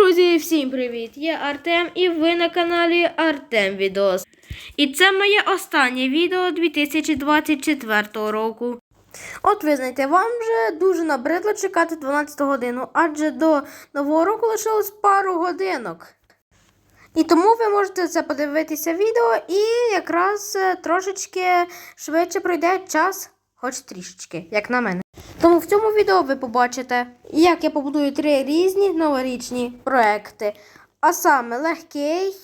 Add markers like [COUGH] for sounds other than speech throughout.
Друзі, всім привіт! Я Артем і ви на каналі Артем Відос. І це моє останнє відео 2024 року. От визнайте, вам вже дуже набридло чекати 12 годину, адже до нового року лишилось пару годинок. І тому ви можете це подивитися відео і якраз е, трошечки швидше пройде час, хоч трішечки, як на мене. Тому в цьому відео ви побачите, як я побудую три різні новорічні проекти. А саме легкий,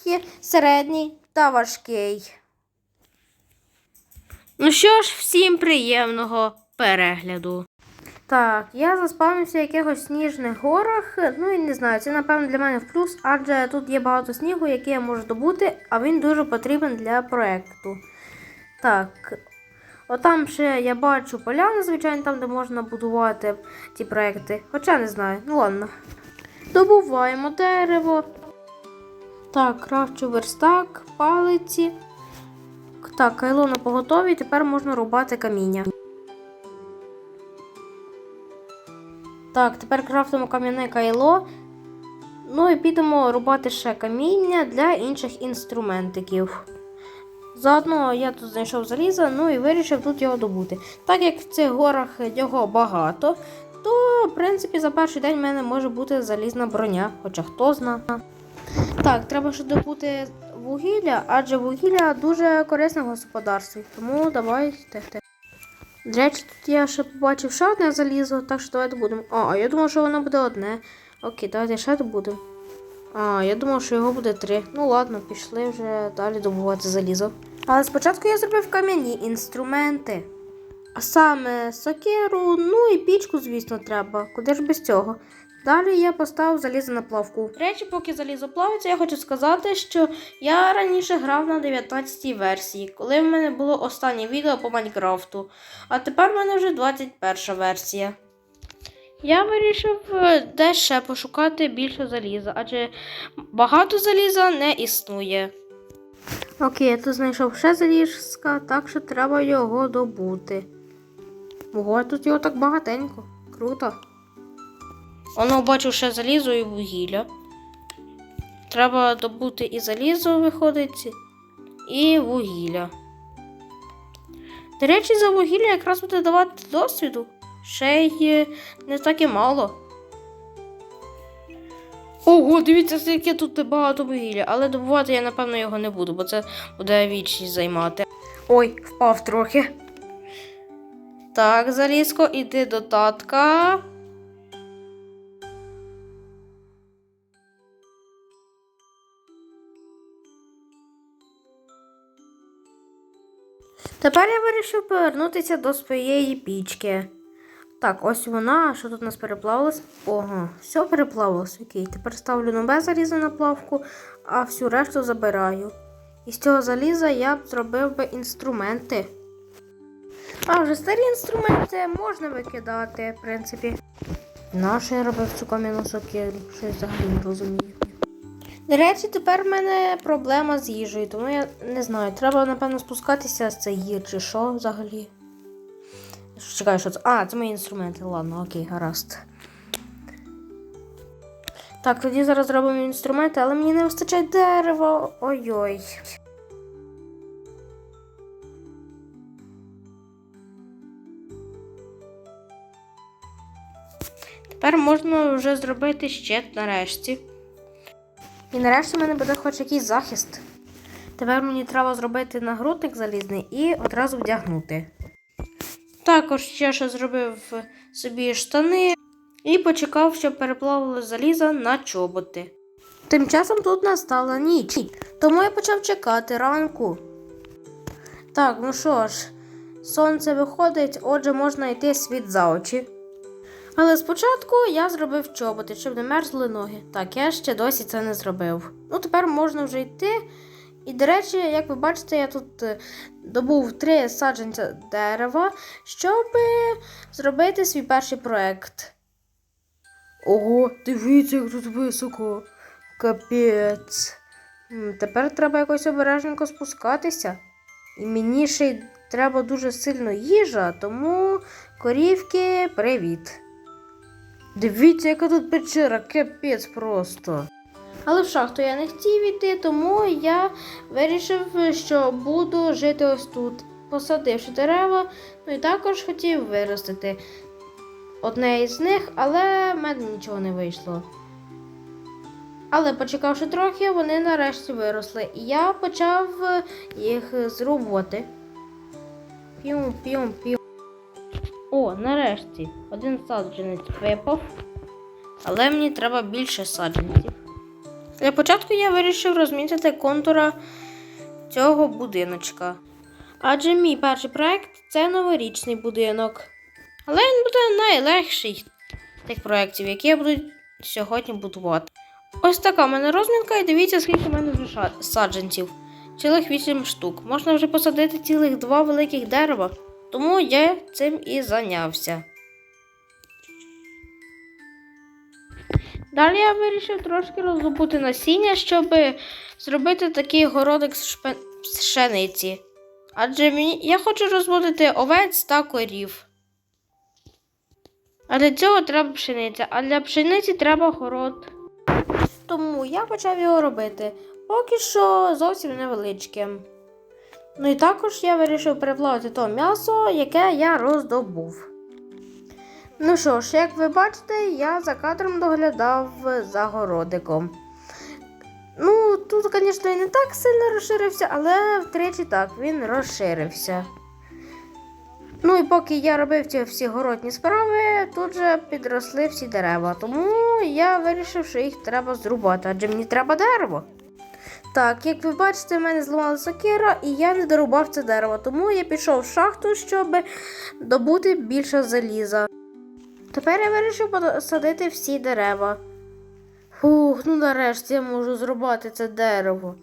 середній та важкий. Ну що ж, всім приємного перегляду. Так, я заспавнився в якихось сніжних горах. Ну і не знаю, це напевно для мене в плюс, адже тут є багато снігу, який я можу добути, а він дуже потрібен для проекту. Так, отам ще я бачу поляни, звичайно, там, де можна будувати ті проекти. Хоча не знаю, ну ладно. Добуваємо дерево. Так, крафчу верстак, палиці. Так, кайло на поготові, тепер можна рубати каміння. Так, тепер крафтимо кам'яне кайло. Ну і підемо рубати ще каміння для інших інструментиків. Заодно я тут знайшов залізо, ну і вирішив тут його добути. Так як в цих горах його багато, то в принципі за перший день в мене може бути залізна броня, хоча хто зна. Так, треба ще добути вугілля, адже вугілля дуже корисне в господарстві. Тому давайте. До речі, тут я ще побачив ще одне залізо, так що давайте будемо. А, я думав, що воно буде одне. Окей, давайте ще добудемо. А, я думав, що його буде три. Ну ладно, пішли вже далі добувати залізо. Але спочатку я зробив кам'яні інструменти. А саме сокиру, ну і пічку, звісно, треба. Куди ж без цього? Далі я поставив залізо на плавку. До речі, поки залізо плавиться, я хочу сказати, що я раніше грав на 19-й версії, коли в мене було останнє відео по Майнкрафту. А тепер в мене вже 21 версія. Я вирішив е, де ще пошукати більше заліза, адже багато заліза не існує. Окей, я тут знайшов ще залізка, так що треба його добути. Ого, тут його так багатенько. Круто. Воно бачу ще залізо і вугілля. Треба добути і залізо виходить, і вугілля. До речі, за вугілля якраз буде давати досвіду. Ще й не так і мало. Ого, дивіться, скільки тут багато вугілля, але добувати я, напевно, його не буду, бо це буде вічність займати. Ой, впав трохи. Так, залізко, іди до татка. Тепер я вирішив повернутися до своєї пічки. Так, ось вона. Що тут у нас переплавилось? Ого, все переплавилось. Окей. Тепер ставлю нове залізо на плавку, а всю решту забираю. І з цього заліза я б зробив би інструменти. А вже старі інструменти можна викидати, в принципі. Нащо я робив цю кам'яну сокиру? Щось взагалі не розумію. До речі, тепер в мене проблема з їжею, тому я не знаю, треба, напевно, спускатися з цієї чи що взагалі. Чекаю, що це. А, це мої інструменти. Ладно, окей, гаразд. Так, тоді зараз зробимо інструменти, але мені не вистачає дерева. Ой-ой. Тепер можна вже зробити ще нарешті. І нарешті в мене буде хоч якийсь захист. Тепер мені треба зробити нагрудник залізний і одразу вдягнути. Також я ще зробив собі штани і почекав, щоб переплавило залізо на чоботи. Тим часом тут настала ніч, тому я почав чекати ранку. Так, ну що ж, сонце виходить, отже, можна йти світ за очі. Але спочатку я зробив чоботи, щоб не мерзли ноги. Так, я ще досі це не зробив. Ну, тепер можна вже йти. І, до речі, як ви бачите, я тут е, добув три саджанця дерева, щоб е, зробити свій перший проект. Ого, дивіться, як тут високо. Капець. Тепер треба якось обережненько спускатися. І мені ще й треба дуже сильно їжа, тому корівки, привіт. Дивіться, яка тут печера, капець просто. Але в шахту я не хотів іти, тому я вирішив, що буду жити ось тут, посадивши дерева, ну і також хотів виростити одне із них, але в мене нічого не вийшло. Але почекавши трохи, вони нарешті виросли, і я почав їх зрубувати. Піум, піум, піум. О, нарешті, один саджанець випав, але мені треба більше саджанців. Для початку я вирішив розмітити контура цього будиночка. Адже мій перший проект це новорічний будинок. Але він буде найлегший тих проєктів, які я буду сьогодні будувати. Ось така в мене розмітка, і дивіться, скільки в мене вже саджанців. Цілих 8 штук. Можна вже посадити цілих два великих дерева. Тому я цим і зайнявся. Далі я вирішив трошки роздобути насіння, щоб зробити такий городик з, пшениці. Адже мені... я хочу розводити овець та корів. А для цього треба пшениця, а для пшениці треба город. Тому я почав його робити. Поки що зовсім невеличким. Ну і також я вирішив переплавити то м'ясо, яке я роздобув. Ну що ж, як ви бачите, я за кадром доглядав за городиком. Ну, тут, звісно, і не так сильно розширився, але втричі так він розширився. Ну і поки я робив ці всі городні справи, тут же підросли всі дерева. Тому я вирішив, що їх треба зрубати, адже мені треба дерево. Так, як ви бачите, в мене зламала сокира, і я не дорубав це дерево, тому я пішов в шахту, щоб добути більше заліза. Тепер я вирішив посадити всі дерева. Фух, ну нарешті я можу зрубати це дерево.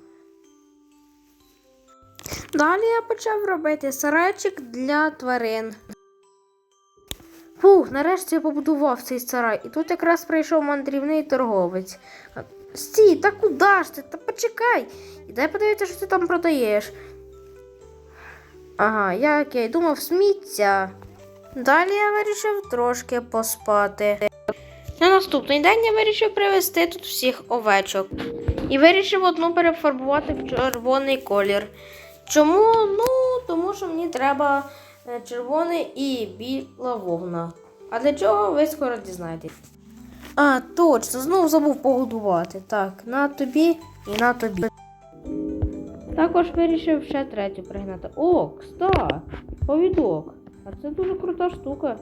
Далі я почав робити сарайчик для тварин. Фух, нарешті я побудував цей сарай, і тут якраз прийшов мандрівний торговець. Стій, та куди ж ти? Та почекай. І дай подивитися, що ти там продаєш. Ага, як я й думав, сміття. Далі я вирішив трошки поспати. На наступний день я вирішив привезти тут всіх овечок. І вирішив одну перефарбувати в червоний колір. Чому? Ну, тому що мені треба е, червоний і біла вовна. А для чого ви скоро дізнаєтесь. А, точно, знову забув погодувати. Так, на тобі і на тобі. Також вирішив ще третю пригнати. О, кста, повідок. А це дуже крута штука.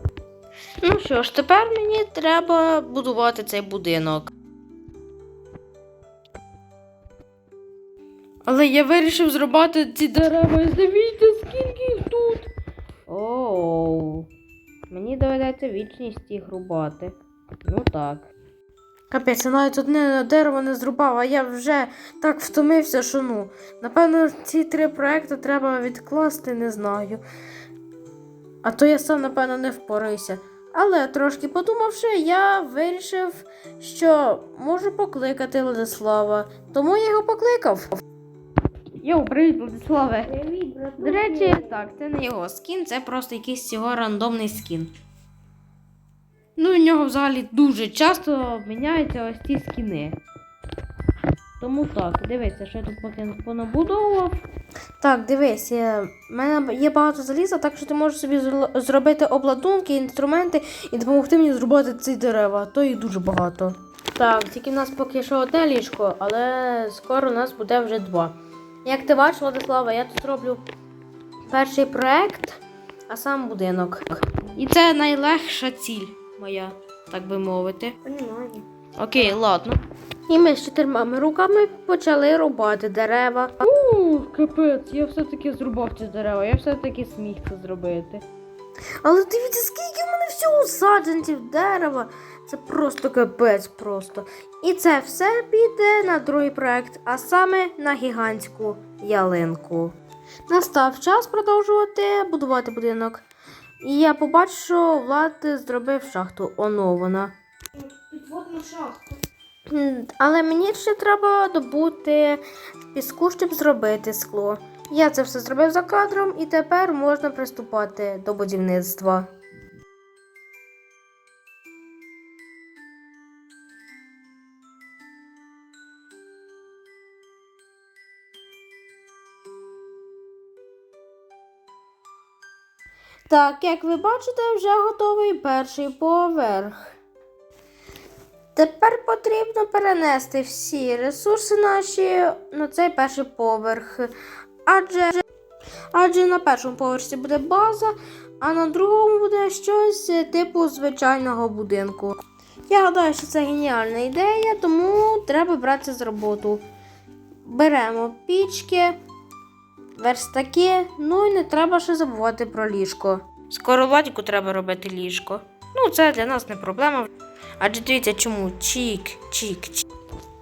Ну що ж, тепер мені треба будувати цей будинок. Але я вирішив зрубати ці дерева і дивіться, скільки їх тут. Оу. Мені доведеться вічність їх рубати. Ну так. Капець, я навіть одне дерево не зрубав, а я вже так втомився, що ну. Напевно, ці три проекти треба відкласти, не знаю. А то я сам, напевно, не впораюся. Але трошки подумавши, я вирішив, що можу покликати Владислава. Тому я його покликав. Йоу, привіт, Владиславе. Привіт, брату. До речі, так, це не його скін, це просто якийсь його рандомний скін. Ну, в нього взагалі дуже часто міняються ось ці скіни. Тому так, дивися, що я тут поки понабудовував. Так, дивись, в мене є багато заліза, так що ти можеш собі зробити обладунки, інструменти і допомогти мені зрубати ці дерева. То їх дуже багато. Так, тільки в нас поки що одне ліжко, але скоро у нас буде вже два. Як ти бачиш, Владислава, я тут роблю перший проект, а сам будинок. І це найлегша ціль моя, так би мовити. Понімаю. Окей, ладно. І ми з чотирма руками почали рубати дерева. Ух, капець, я все-таки зрубав ці дерева, я все-таки зміг це зробити. Але дивіться, скільки в мене всього саджанців дерева. Це просто капець просто. І це все піде на другий проект, а саме на гігантську ялинку. Настав час продовжувати будувати будинок. І я побачив, що Влад зробив шахту оновлена. Підводну шахту. Але мені ще треба добути піску, щоб зробити скло. Я це все зробив за кадром і тепер можна приступати до будівництва. Так, як ви бачите, вже готовий перший поверх. Тепер потрібно перенести всі ресурси наші на цей перший поверх. Адже, адже на першому поверсі буде база, а на другому буде щось е, типу звичайного будинку. Я гадаю, що це геніальна ідея, тому треба братися з роботу. Беремо пічки, верстаки, ну і не треба ще забувати про ліжко. Скоро Владіку треба робити ліжко. Ну, це для нас не проблема. Адже дивіться, чому чік, чік, чік.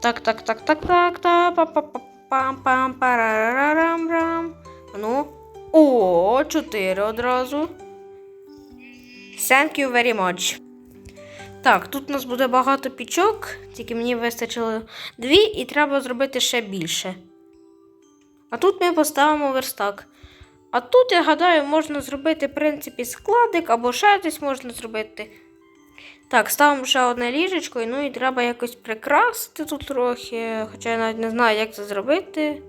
Так, так, так, так, так, так, па па па пам пам парарарам рам Ну. О, чотири одразу. Thank you very much. Так, тут у нас буде багато пічок, тільки мені вистачило дві, і треба зробити ще більше. А тут ми поставимо верстак. А тут, я гадаю, можна зробити, в принципі, складик або ще десь можна зробити. Так, ставимо ще одне ліжечко, ну і треба якось прикрасити тут трохи, хоча я навіть не знаю, як це зробити.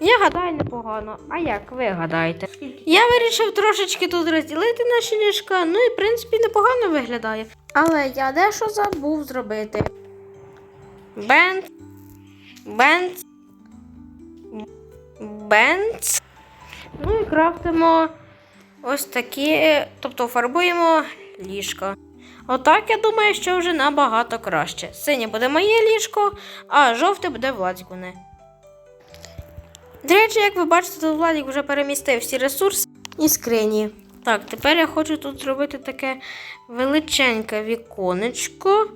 Я гадаю непогано. А як ви гадаєте? Я вирішив трошечки тут розділити наші ліжка, ну і в принципі непогано виглядає. Але я дещо забув зробити. Бенц. Бенц. Бенц. Ну і крафтимо ось такі, тобто фарбуємо ліжко. Отак, я думаю, що вже набагато краще. Синє буде моє ліжко, а жовте буде Владікуне. До речі, як ви бачите, тут Владік вже перемістив всі ресурси і скрині. Так, тепер я хочу тут зробити таке величеньке віконечко,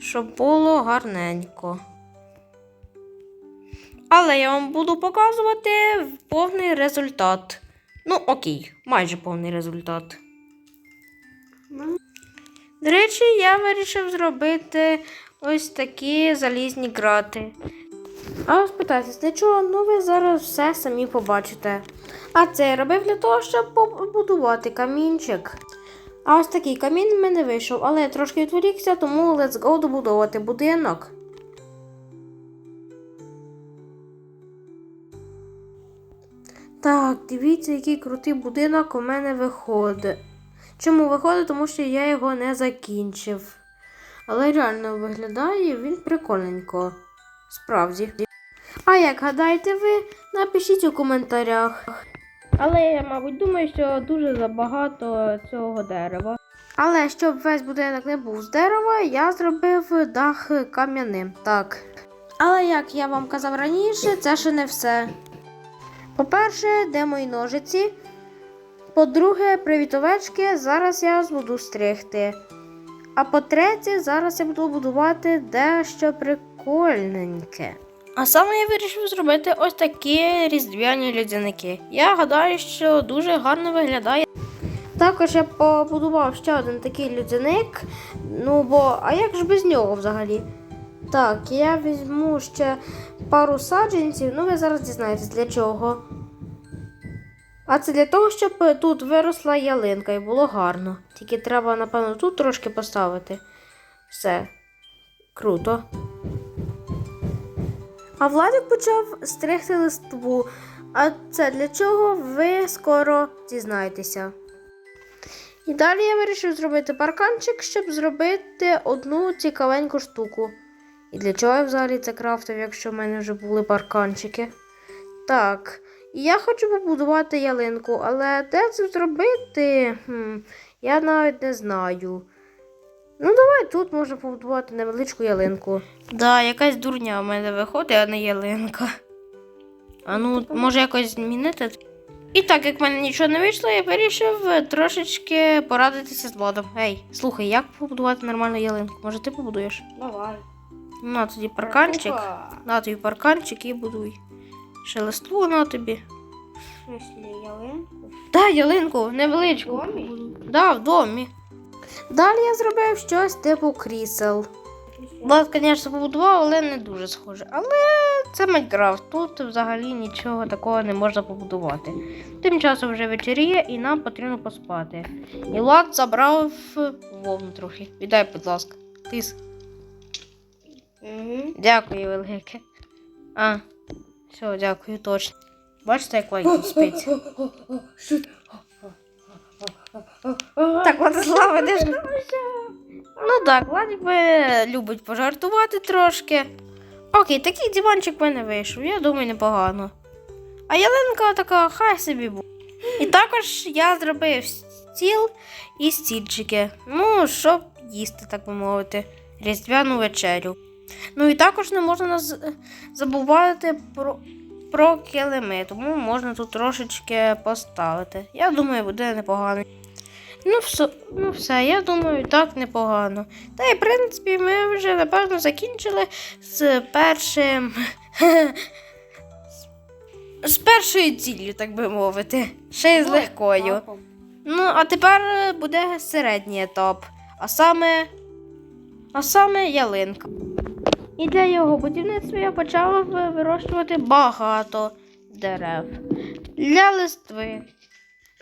щоб було гарненько. Але я вам буду показувати повний результат. Ну, окей, майже повний результат. До речі, я вирішив зробити ось такі залізні грати. А ви спитайтесь, для чого? Ну ви зараз все самі побачите. А це я робив для того, щоб побудувати камінчик. А ось такий камін в мене вийшов, але я трошки відволікся, тому let's go добудовувати будинок. Так, дивіться, який крутий будинок у мене виходить. Чому виходить? Тому що я його не закінчив. Але реально виглядає він прикольненько. Справді. А як гадаєте ви, напишіть у коментарях. Але я, мабуть, думаю, що дуже забагато цього дерева. Але щоб весь будинок не був з дерева, я зробив дах кам'яним. Так. Але як я вам казав раніше, це ще не все. По-перше, де мої ножиці. По-друге, привіт овечки, зараз я вас буду стригти. А по-третє, зараз я буду будувати дещо прикольненьке. А саме я вирішив зробити ось такі різдвяні людяники. Я гадаю, що дуже гарно виглядає. Також я побудував ще один такий людяник. Ну бо, а як ж без нього взагалі? Так, я візьму ще пару саджанців, ну ви зараз дізнаєтесь для чого. А це для того, щоб тут виросла ялинка і було гарно. Тільки треба, напевно, тут трошки поставити. Все. Круто. А Владик почав стригти листву. А це для чого ви скоро дізнаєтеся. І далі я вирішив зробити парканчик, щоб зробити одну цікавеньку штуку. І для чого я взагалі це крафтив, якщо в мене вже були парканчики? Так. Я хочу побудувати ялинку, але де це зробити? Хм, я навіть не знаю. Ну, давай тут можна побудувати невеличку ялинку. Да, якась дурня в мене виходить, а не ялинка. А ну, може якось змінити. І так як в мене нічого не вийшло, я вирішив трошечки порадитися з Владом. Ей, слухай, як побудувати нормальну ялинку? Може ти побудуєш? Давай. Ну, на тоді парканчик. На тобі парканчик і будуй. Ще листву на тобі. Пішли ялинку. Да, ялинку, невеличку. В домі? Да, в домі. Далі я зробив щось типу крісел. Влад, звісно, побудував, але не дуже схоже. Але це Майнкрафт. Тут взагалі нічого такого не можна побудувати. Тим часом вже вечеріє і нам потрібно поспати. І Влад забрав вовну трохи. Віддай, будь ласка. Тис. Угу. Дякую, велике. А, все, дякую, точно. Бачите, як Влад спить? Так, Владислав, іди ж. Ну так, Владик би любить пожартувати трошки. Окей, такий диванчик в мене вийшов, я думаю, непогано. А ялинка така, хай собі буде. І також я зробив стіл і стільчики. Ну, щоб їсти, так би мовити, різдвяну вечерю. Ну і також не можна забувати про, про килими, тому можна тут трошечки поставити. Я думаю, буде непогано. Ну, все, ну все, я думаю, так непогано. Та й в принципі ми вже напевно закінчили з першим. [LAUGHS] з першою ціллю, так би мовити. Ще й з легкою. Ну, а тепер е, буде середній етап, а саме. А саме ялинка. І для його будівництва я почала вирощувати багато дерев для листви.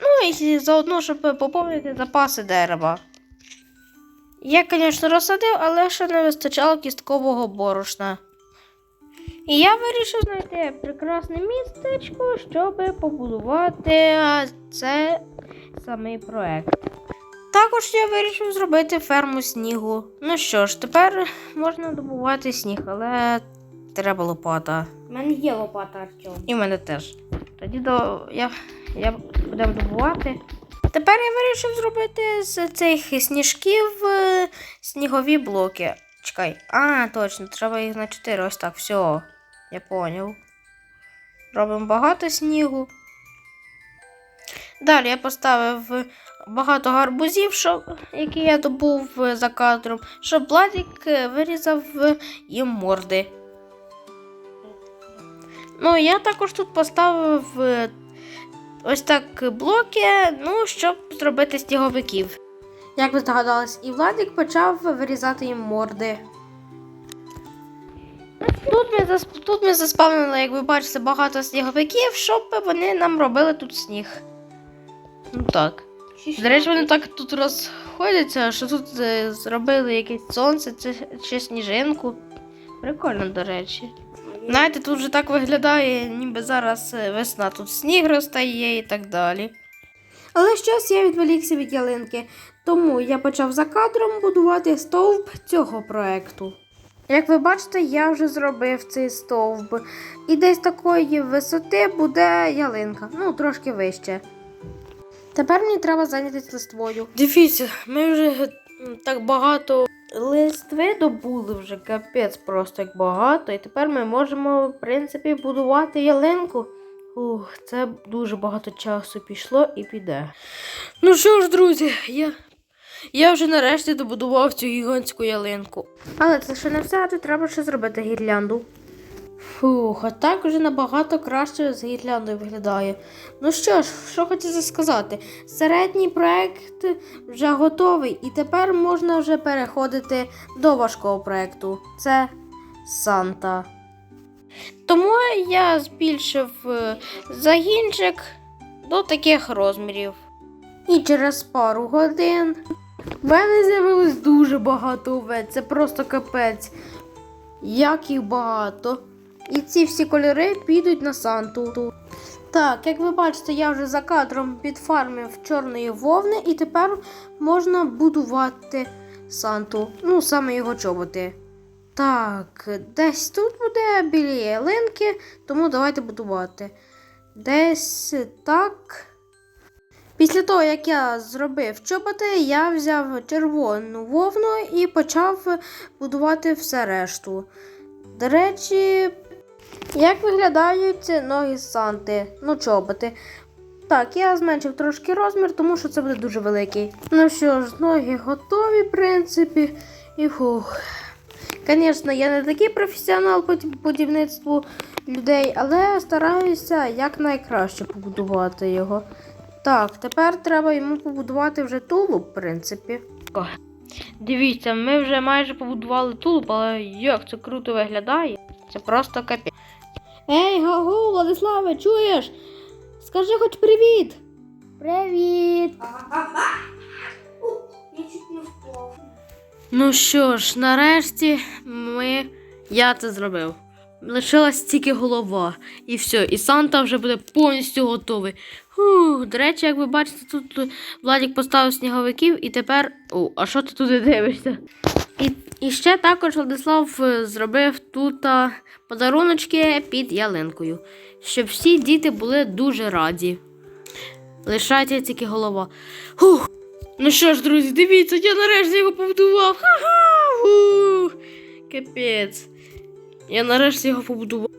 Ну і заодно, щоб поповнити запаси дерева. Я, звісно, розсадив, але ще не вистачало кісткового борошна. І я вирішив знайти прекрасне містечко, щоб побудувати а, це самий проект. Також я вирішив зробити ферму снігу. Ну що ж, тепер можна добувати сніг, але треба лопата. У мене є лопата Артем. І в мене теж. Тоді до... я, я будемо добувати. Тепер я вирішив зробити з цих сніжків е, снігові блоки. Чекай. А, точно, треба їх на 4. Ось так, все. Я поняв. Робимо багато снігу. Далі я поставив багато гарбузів, щоб, які я добув е, за кадром, щоб Владик е, вирізав е, їм морди. Ну, я також тут поставив ось так блоки, ну, щоб зробити сніговиків. Як ви здогадались, і Владик почав вирізати їм морди. Тут ми, тут ми заспавнили, як ви бачите, багато сніговиків, щоб вони нам робили тут сніг. Ну так. До речі, вони так тут розходяться, що тут е, зробили якесь сонце чи, чи сніжинку. Прикольно, до речі. Знаєте, тут вже так виглядає, ніби зараз е, весна, тут сніг розтає і так далі. Але щось я відволікся від ялинки, тому я почав за кадром будувати стовп цього проекту. Як ви бачите, я вже зробив цей стовп. І десь такої висоти буде ялинка, ну трошки вище. Тепер мені треба зайнятися листвою. Дивіться, ми вже так багато листви добули вже капець просто як багато. І тепер ми можемо, в принципі, будувати ялинку. Ух, це дуже багато часу пішло і піде. Ну що ж, друзі, я, я вже нарешті добудував цю гігантську ялинку. Але це ще не все, тут треба ще зробити гірлянду. Фух, а так вже набагато краще з гірляндою виглядає. Ну що ж, що хотіти сказати? Середній проект вже готовий, і тепер можна вже переходити до важкого проекту. Це Санта. Тому я збільшив е, загінчик до таких розмірів. І через пару годин в мене з'явилось дуже багато овець. Це просто капець. Як їх багато. І ці всі кольори підуть на Санту. Так, як ви бачите, я вже за кадром підфармив чорної вовни, і тепер можна будувати Санту. Ну, саме його чоботи. Так, десь тут буде біля ялинки, тому давайте будувати. Десь так. Після того, як я зробив чоботи, я взяв червону вовну і почав будувати все решту. До речі, як виглядають ноги Санти? Ну, чоботи. Так, я зменшив трошки розмір, тому що це буде дуже великий. Ну що ж, ноги готові, в принципі. І фух. Звісно, я не такий професіонал по будівництву людей, але стараюся якнайкраще побудувати його. Так, тепер треба йому побудувати вже тулуб, в принципі. Дивіться, ми вже майже побудували тулуб, але як це круто виглядає. Це просто капець. Ей, гагу, Владиславе, чуєш? Скажи хоч привіт. Привіт. Ну що ж, нарешті ми. Я це зробив. Лишилась тільки голова. І все, і Санта вже буде повністю готовий. Фух, до речі, як ви бачите, тут Владік поставив сніговиків і тепер. О, а що ти туди дивишся? І, і ще також Владислав е, зробив тут подаруночки під ялинкою, щоб всі діти були дуже раді. Лишається тільки голова. Фух. Ну що ж, друзі, дивіться, я нарешті його побудував. Ха-ха! Капець. Я нарешті його побудував.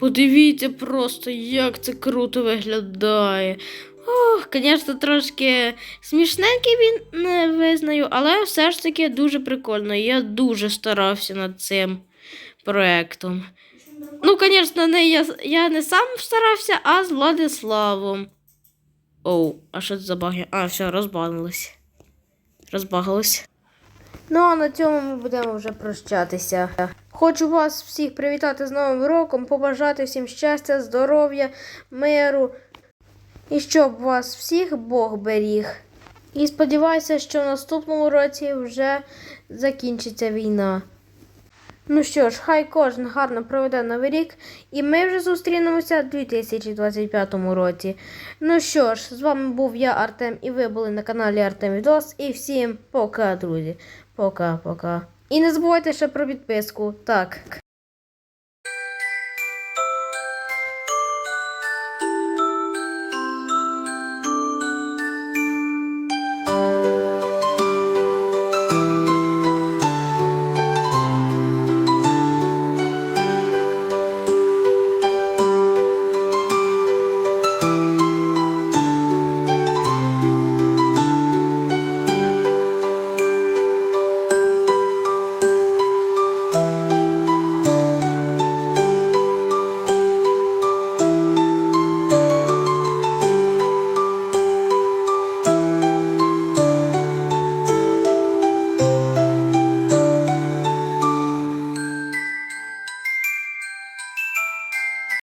Подивіться просто, як це круто виглядає. Ох, звісно, трошки смішненький він не визнаю, але все ж таки дуже прикольно. Я дуже старався над цим проектом. Ну, звісно, не я, я не сам старався, а з Владиславом. Оу, а що це за баги? А, все, розбанилось. Розбагалось. Ну, а на цьому ми будемо вже прощатися. Хочу вас всіх привітати з Новим роком, побажати всім щастя, здоров'я, миру. І щоб вас всіх Бог беріг. І сподіваюся, що в наступному році вже закінчиться війна. Ну що ж, хай кожен гарно проведе новий рік, і ми вже зустрінемося в 2025 році. Ну що ж, з вами був я, Артем, і ви були на каналі Артем Відос. І всім пока, друзі. Пока-пока. І не забувайте ще про підписку. Так.